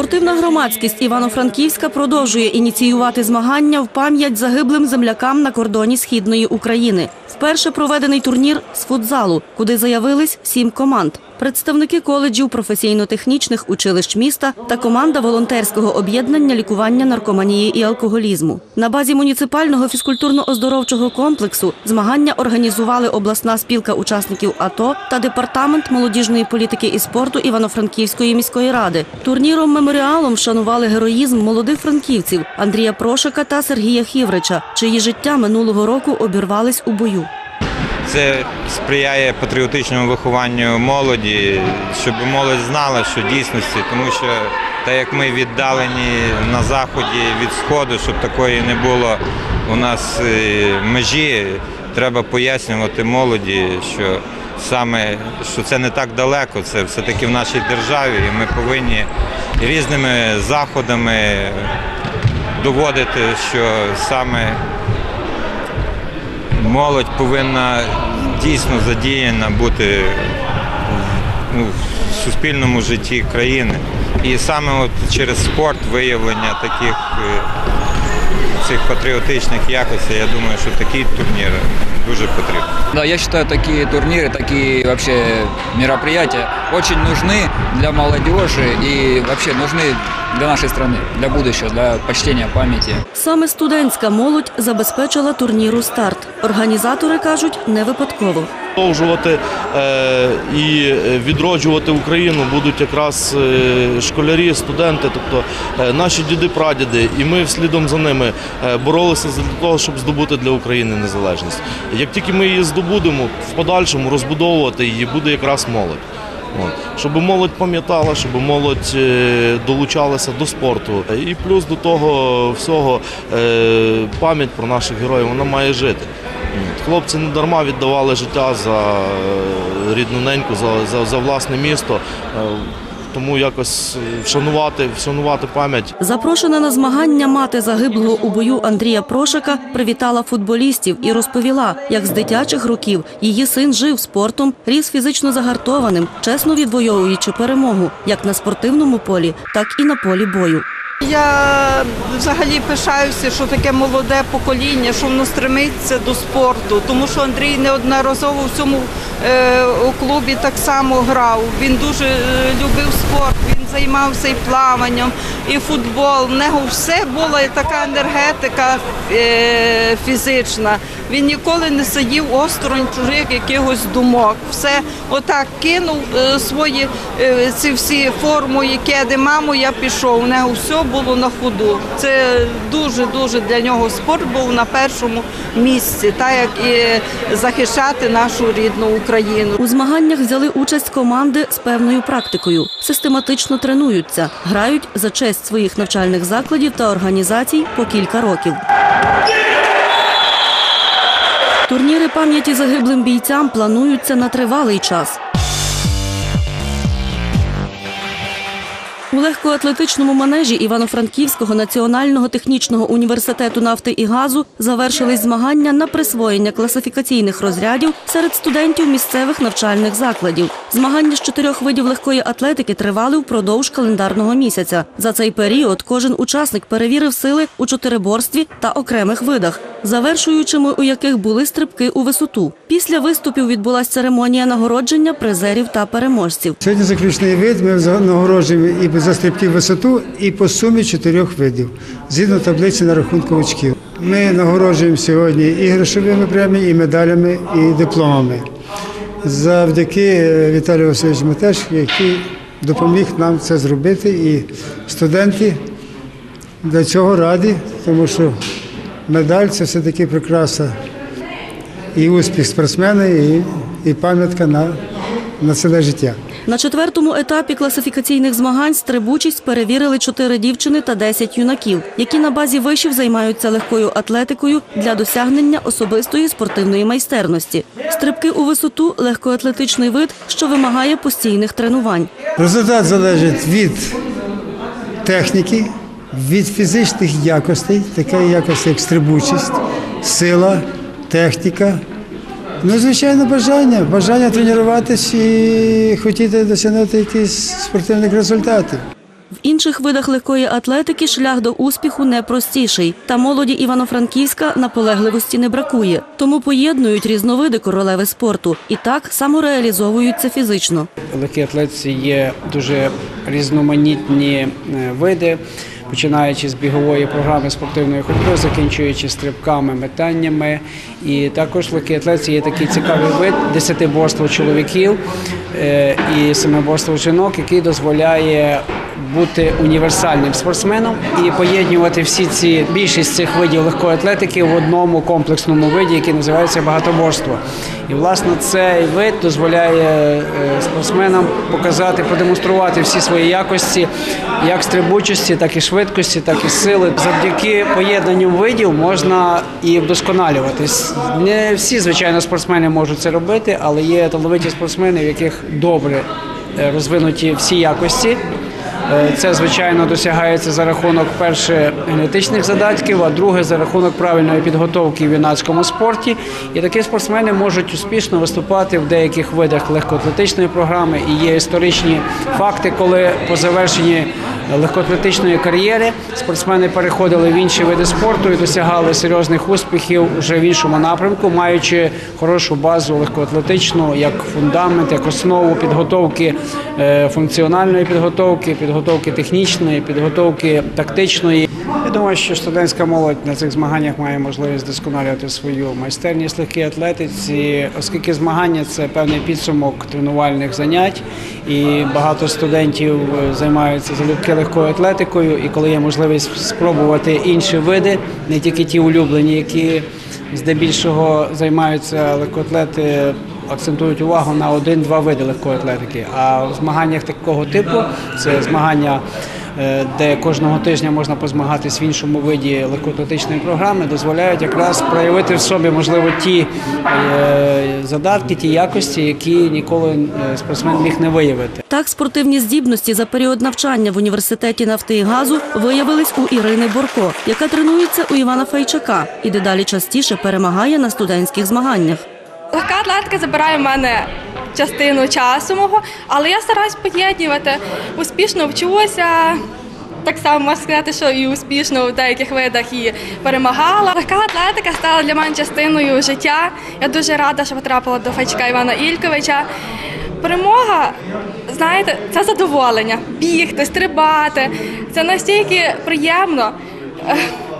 Спортивна громадськість Івано-Франківська продовжує ініціювати змагання в пам'ять загиблим землякам на кордоні східної України. Вперше проведений турнір з футзалу, куди заявились сім команд. Представники коледжів професійно-технічних училищ міста та команда волонтерського об'єднання лікування наркоманії і алкоголізму. На базі муніципального фізкультурно-оздоровчого комплексу змагання організували обласна спілка учасників АТО та департамент молодіжної політики і спорту Івано-Франківської міської ради. Турніром меморіалом вшанували героїзм молодих франківців Андрія Прошика та Сергія Хіврича, чиї життя минулого року обірвались у бою. Це сприяє патріотичному вихованню молоді, щоб молодь знала, що дійсності, тому що так як ми віддалені на заході від сходу, щоб такої не було у нас е, межі, треба пояснювати молоді, що саме що це не так далеко, це все-таки в нашій державі, і ми повинні різними заходами доводити, що саме молодь повинна дійсно задіяна бути ну, в суспільному житті країни. І саме от через спорт виявлення таких е, цих патріотичних якостей, я думаю, що такий турнір дуже потрібен. Да, я считаю, такие турниры, такие вообще мероприятия очень нужны для молодежи и вообще нужны для нашей страны, для будущего, для почтения памяти. Саме студентська молодь забезпечила турніру старт. Організатори кажуть, не випадково. Продовжувати е, і відроджувати Україну будуть якраз е, школярі, студенти, тобто е, наші діди-прадіди, і ми слідом за ними боролися для того, щоб здобути для України незалежність. Як тільки ми її здобудемо, в подальшому розбудовувати її буде якраз молодь. От. Щоб молодь пам'ятала, щоб молодь е, долучалася до спорту. І плюс до того всього е, пам'ять про наших героїв вона має жити. Хлопці не дарма віддавали життя за е, рідну неньку, за, за, за власне місто. Тому якось е, вшанувати, вшанувати пам'ять Запрошена на змагання мати загиблого у бою Андрія Прошика привітала футболістів і розповіла, як з дитячих років її син жив спортом, ріс фізично загартованим, чесно відвоюючи перемогу як на спортивному полі, так і на полі бою. Я взагалі пишаюся, що таке молоде покоління, що воно стремиться до спорту, тому що Андрій неодноразово в цьому е, клубі так само грав. Він дуже е, любив спорт, він займався і плаванням, і футбол. В нього все була така енергетика е, фізична. Він ніколи не сидів осторонь чужих якихось думок. Все отак кинув е, свої е, ці всі форму, кеди, маму, я пішов. У нього все було на ходу. Це дуже дуже для нього спорт був на першому місці, так як і захищати нашу рідну Україну. У змаганнях взяли участь команди з певною практикою, систематично тренуються, грають за честь своїх навчальних закладів та організацій по кілька років. Турніри пам'яті загиблим бійцям плануються на тривалий час. Легкоатлетичному манежі Івано-Франківського національного технічного університету нафти і газу завершились змагання на присвоєння класифікаційних розрядів серед студентів місцевих навчальних закладів. Змагання з чотирьох видів легкої атлетики тривали впродовж календарного місяця. За цей період кожен учасник перевірив сили у чотириборстві та окремих видах, завершуючими у яких були стрибки у висоту. Після виступів відбулася церемонія нагородження призерів та переможців. Сьогодні заключний вид ми нагороджуємо і за стрибки в висоту, і по сумі чотирьох видів, згідно таблиці на рахунку очків. Ми нагороджуємо сьогодні і грошовими преміями, і медалями, і дипломами. Завдяки е, Віталію Васильовичу Матеш, який допоміг нам це зробити. І студенти для цього раді, тому що медаль це все-таки прикраса і успіх спортсмена, і, і пам'ятка на, на ціле життя. На четвертому етапі класифікаційних змагань стрибучість перевірили чотири дівчини та 10 юнаків, які на базі вишів займаються легкою атлетикою для досягнення особистої спортивної майстерності. Стрибки у висоту легкоатлетичний вид, що вимагає постійних тренувань. Результат залежить від техніки, від фізичних якостей, така якость, як стрибучість, сила, техніка. Ну, звичайно, бажання. Бажання тренуватися і хотіти досягнути якісь спортивних результатів. В інших видах легкої атлетики шлях до успіху не простіший. Та молоді Івано-Франківська наполегливості не бракує. Тому поєднують різновиди королеви спорту і так самореалізовуються фізично. В легкій атлетиці є дуже різноманітні е, види, починаючи з бігової програми спортивної ходьби, закінчуючи стрибками, метаннями. І також в легкій є такий цікавий вид десятиборство чоловіків е, і семиборство жінок, який дозволяє бути універсальним спортсменом і поєднувати всі ці більшість цих видів легкої атлетики в одному комплексному виді, який називається багатоборство. І власне цей вид дозволяє е, спортсменам показати, продемонструвати всі свої якості, як стрибучості, так і швидкості, так і сили. Завдяки поєднанню видів можна і вдосконалюватись. Не всі, звичайно, спортсмени можуть це робити, але є талановиті спортсмени, в яких добре е, розвинуті всі якості. Е, Це, звичайно, досягається за рахунок перше генетичних задатків, а друге за рахунок правильної підготовки в юнацькому спорті. І такі спортсмени можуть успішно виступати в деяких видах легкоатлетичної програми. І є історичні факти, коли по завершенні легкоатлетичної кар'єри спортсмени переходили в інші види спорту і досягали серйозних успіхів вже в іншому напрямку, маючи хорошу базу легкоатлетичну як фундамент, як основу підготовки е, функціональної підготовки, підготовки технічної, підготовки тактичної. Думаю, що студентська молодь на цих змаганнях має можливість досконалювати свою майстерність легкій атлетиці, оскільки змагання це певний підсумок тренувальних занять, і багато студентів е, займаються залюбки легкою атлетикою. І коли є можливість спробувати інші види, не тільки ті улюблені, які здебільшого займаються легкоатлети, акцентують увагу на один-два види легкої атлетики. А в змаганнях такого типу це змагання. Е, Де кожного тижня можна позмагатись в іншому виді легкоатлетичної програми, дозволяють якраз проявити в собі, можливо, ті е, задатки, ті якості, які ніколи е, спортсмен міг не виявити. Так, спортивні здібності за період навчання в університеті нафти і газу виявились у Ірини Борко, яка тренується у Івана Файчака і дедалі частіше перемагає на студентських змаганнях. Легка атлетика забирає в мене частину часу мого, але я стараюсь поєднувати. Успішно вчуся. Так само можна сказати, що і успішно в деяких видах і перемагала. Легка атлетика стала для мене частиною життя. Я дуже рада, що потрапила до Файчка Івана Ільковича. Перемога, знаєте, це задоволення. Бігти, стрибати. Це настільки приємно,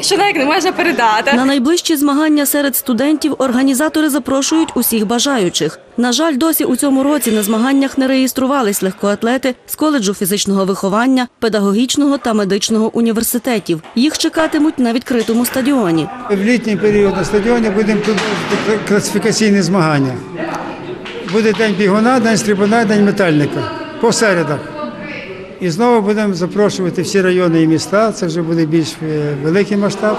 що навіть не можна передати. На найближчі змагання серед студентів організатори запрошують усіх бажаючих. На жаль, досі у цьому році на змаганнях не реєструвались легкоатлети з коледжу фізичного виховання, педагогічного та медичного університетів. Їх чекатимуть на відкритому стадіоні. В літній період на стадіоні будемо класифікаційні змагання. Буде день бігуна, день стрибуна, день метальника по середах. І знову будемо запрошувати всі райони і міста. Це вже буде більш е, великий масштаб.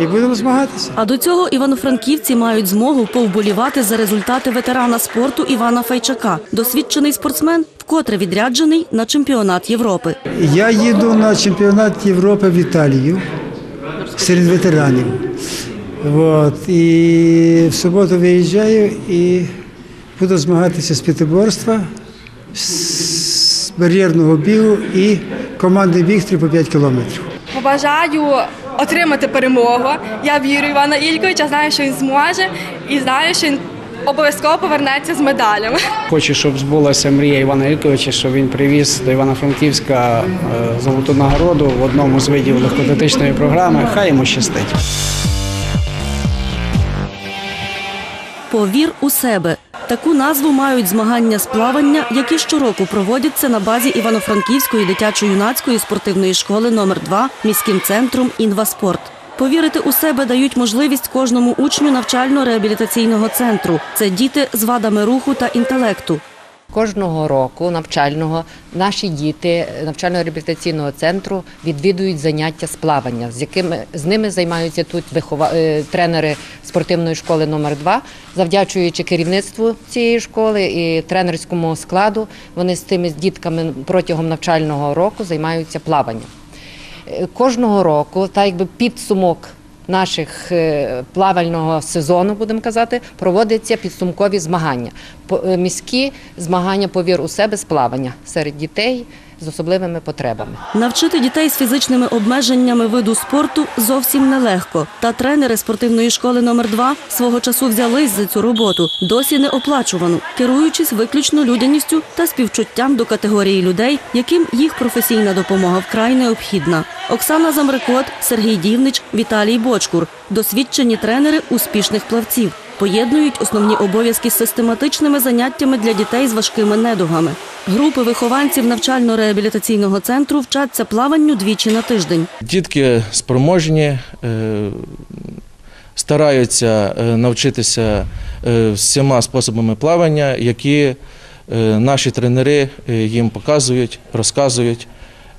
І будемо змагатися. А до цього івано-франківці мають змогу повболівати за результати ветерана спорту Івана Файчака. Досвідчений спортсмен вкотре відряджений на чемпіонат Європи. Я їду на чемпіонат Європи в Італію серед ветеранів. От. І в суботу виїжджаю і буду змагатися з п'ятиборства, з бар'єрного бігу і команди біг 3 по 5 кілометрів. Побажаю отримати перемогу. Я вірю в Івана Ільковича, знаю, що він зможе, і знаю, що він обов'язково повернеться з медалями. Хочу, щоб збулася мрія Івана Ільковича, щоб він привіз до Івано-Франківська е, золоту нагороду в одному з видів легкоатлетичної програми. Хай йому щастить. Повір у себе. Таку назву мають змагання з плавання, які щороку проводяться на базі Івано-Франківської дитячо-юнацької спортивної школи номер 2 міським центром Інваспорт. Повірити у себе дають можливість кожному учню навчально-реабілітаційного центру. Це діти з вадами руху та інтелекту. Кожного року навчального наші діти навчально-реабілітаційного центру відвідують заняття з плавання, з якими з ними займаються тут вихова... е, тренери спортивної школи номер 2 завдячуючи керівництву цієї школи і тренерському складу. Вони з тими дітками протягом навчального року займаються плаванням. Е, Кожного року, так якби підсумок наших е, плавального сезону, будемо казати, проводяться підсумкові змагання. Е, Міські змагання повір у себе з плавання серед дітей з особливими потребами. Навчити дітей з фізичними обмеженнями виду спорту зовсім нелегко. Та тренери спортивної школи номер 2 свого часу взялись за цю роботу, досі не оплачувану, керуючись виключно людяністю та співчуттям до категорії людей, яким їх професійна допомога вкрай необхідна. Оксана Замрикот, Сергій Дівнич, Віталій Бочкур досвідчені тренери успішних плавців. Поєднують основні обов'язки з систематичними заняттями для дітей з важкими недугами. Групи вихованців навчально-реабілітаційного центру вчаться плаванню двічі на тиждень. Дітки спроможні, е, стараються е, навчитися е, всіма способами плавання, які наші тренери їм показують, розказують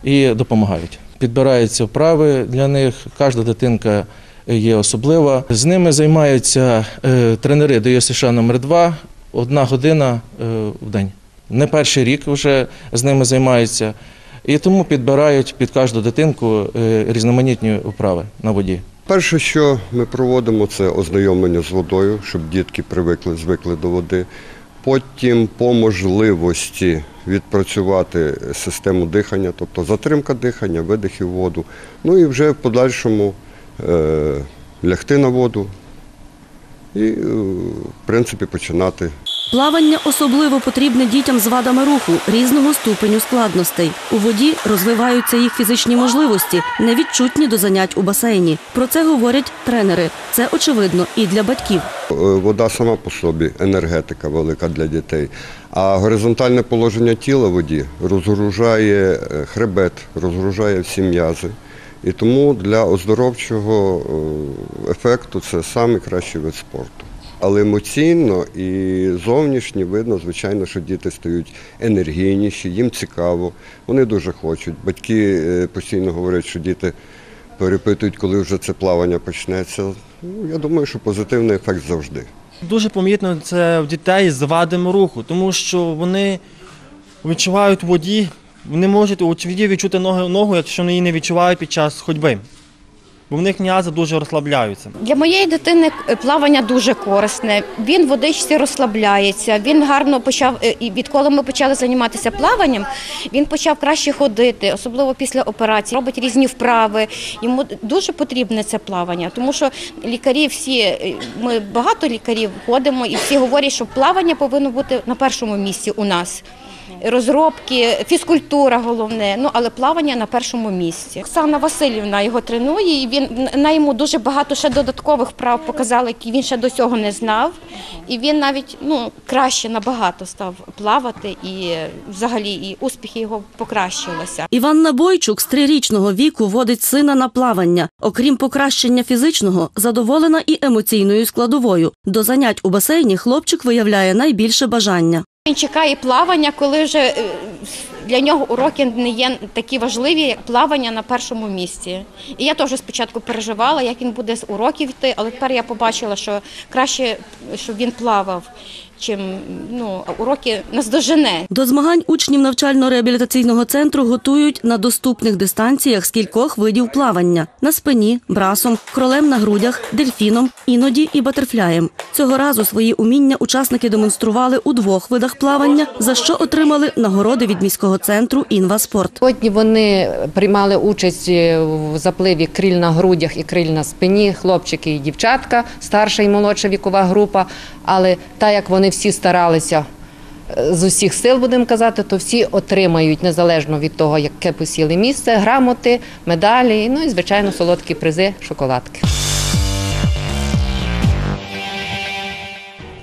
і допомагають. Підбираються вправи для них, кожна дитинка є особлива. З ними займаються е, тренери ДЮСШ номер 2 одна година е, в день. Не перший рік вже з ними займаються. І тому підбирають під кожну дитинку е, різноманітні вправи на воді. Перше, що ми проводимо, це ознайомлення з водою, щоб дітки привикли, звикли до води. Потім по можливості відпрацювати систему дихання, тобто затримка дихання, видихи в воду. Ну і вже в подальшому е, лягти на воду і, е, в принципі, починати Плавання особливо потрібне дітям з вадами руху різного ступеню складностей. У воді розвиваються їх фізичні можливості, невідчутні до занять у басейні. Про це говорять тренери. Це очевидно і для батьків. Е, Вода сама по собі енергетика велика для дітей. А горизонтальне положення тіла в воді розгружає е, хребет, розгружає всі м'язи. І тому для оздоровчого е, ефекту це найкращий вид спорту. Але емоційно і зовнішньо видно, звичайно, що діти стають енергійніші, їм цікаво, вони дуже хочуть. Батьки постійно говорять, що діти перепитують, коли вже це плавання почнеться. Ну, я думаю, що позитивний ефект завжди. Дуже помітно це в дітей з вадами руху, тому що вони відчувають воді, вони можуть у воді відчути ногу, ногу, якщо вони її не відчувають під час ходьби. Бо в них м'язи дуже розслабляються. Для моєї дитини плавання дуже корисне. Він в водичці розслабляється. Він гарно почав е, і відколи ми почали займатися плаванням, він почав краще ходити, особливо після операції. Робить різні вправи. Йому дуже потрібне це плавання, тому що лікарі всі е, ми багато лікарів ходимо, і всі говорять, що плавання повинно бути на першому місці у нас. Розробки, фізкультура головне, ну але плавання на першому місці. Оксана Васильівна його тренує, і він на йому дуже багато ще додаткових вправ показали, які він ще до цього не знав. І він навіть ну краще набагато став плавати, і взагалі і успіхи його покращилися. Іванна Бойчук з трирічного віку водить сина на плавання. Окрім покращення фізичного, задоволена і емоційною складовою. До занять у басейні хлопчик виявляє найбільше бажання. Він чекає плавання, коли вже е, для нього уроки не є такі важливі, як плавання на першому місці. І я теж спочатку переживала, як він буде з уроків йти, але тепер я побачила, що краще, щоб він плавав, чим ну, уроки наздожене. До змагань учнів навчально-реабілітаційного центру готують на доступних дистанціях з кількох видів плавання на спині, брасом, кролем на грудях, дельфіном, іноді і батерфляєм. Цього разу свої уміння учасники демонстрували у двох видах плавання, за що отримали нагороди від міського центру «Інваспорт». Сьогодні вони приймали участь в запливі криль на грудях і криль на спині, хлопчики і дівчатка, старша і молодша вікова група. Але так як вони всі старалися е, з усіх сил, будемо казати, то всі отримають незалежно від того, яке посіли місце, грамоти, медалі, ну і звичайно солодкі призи, шоколадки.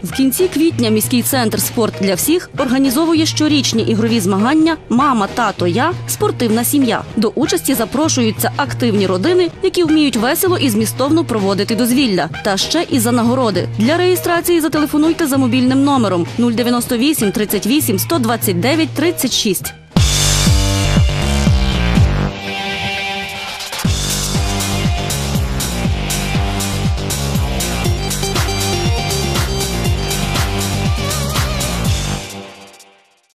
В кінці квітня міський центр Спорт для всіх організовує щорічні ігрові змагання Мама, тато, я спортивна сім'я. До участі запрошуються активні родини, які вміють весело і змістовно проводити дозвілля. Та ще і за нагороди. Для реєстрації зателефонуйте за мобільним номером 098 38 129 36.